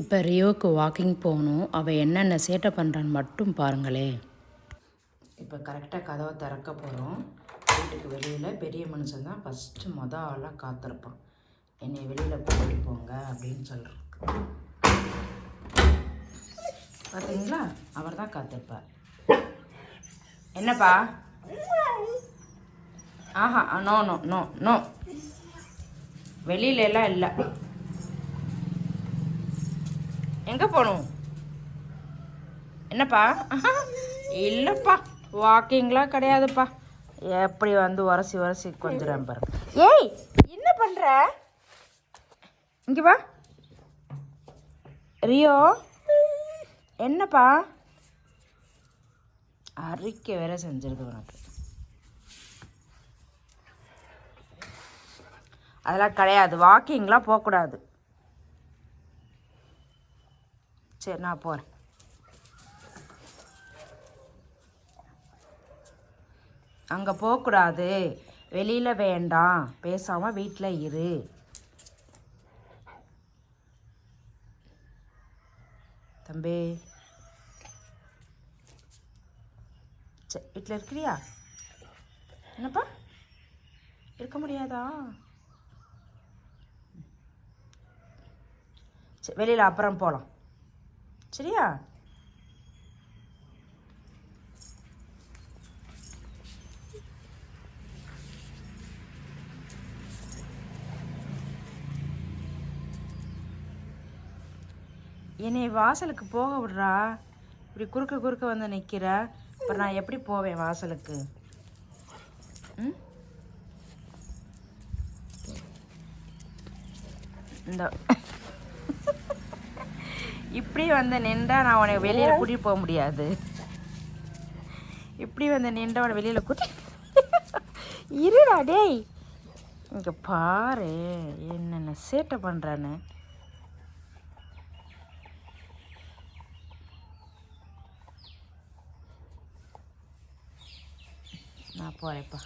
இப்போ ரியோவுக்கு வாக்கிங் போகணும். அவள் என்னென்ன சேட்டை பண்ணுறான்னு மட்டும் பாருங்களே. இப்போ கரெக்டாக கதவை திறக்க போகிறோம் வீட்டுக்கு வெளியில் பெரிய மனுஷன் தான் ஃபஸ்ட்டு மொதல் ஆளாக காத்திருப்பான். என்னை வெளியில் கூட்டிட்டு போங்க அப்படின்னு சொல்கிறோம் பார்த்தீங்களா அவர் தான் காத்திருப்பார். என்னப்பா? ஆஹா நோ நோ நோ நோ வெளியில எல்லாம் இல்லை. எங்கே போகணும்? என்னப்பா? இல்லைப்பா வாக்கிங்லாம் கிடையாதுப்பா. எப்படி வந்து உரசி உரசி கொஞ்சம் பாருங்க ஏய் என்ன பண்ணுற இங்கே வா. ரியோ என்னப்பா? அறிக்கை வேற செஞ்சிருக்கு உனக்கு. அதெல்லாம் கிடையாது. வாக்கிங்லாம் போகக்கூடாது. சரி நான் போகிறேன் அங்கே போகக்கூடாது. வெளியில் வேண்டாம். பேசாமல் வீட்டில் இரு. தம்பி. சரி வீட்டில் இருக்கிறியா? என்னப்பா? இருக்க முடியாதா? சரி வெளியில் அப்புறம் போகலாம் சரியா? என்னை வாசலுக்கு போக விடுறா? இப்படி குறுக்க குறுக்க வந்து நிற்கிற அப்புறம் நான் எப்படி போவேன் வாசலுக்கு? ம்? இந்த இப்படி வந்து நின்றா நான் உனக்கு வெளியில் கூட்டிகிட்டு போக முடியாது. இப்படி வந்து நின்றா உன வெளியில் கூட்டி இருடா டேய். இங்கே பாரு என்னென்ன சேட்டை பண்ணுறான்னு நான் போகிறேன்ப்பா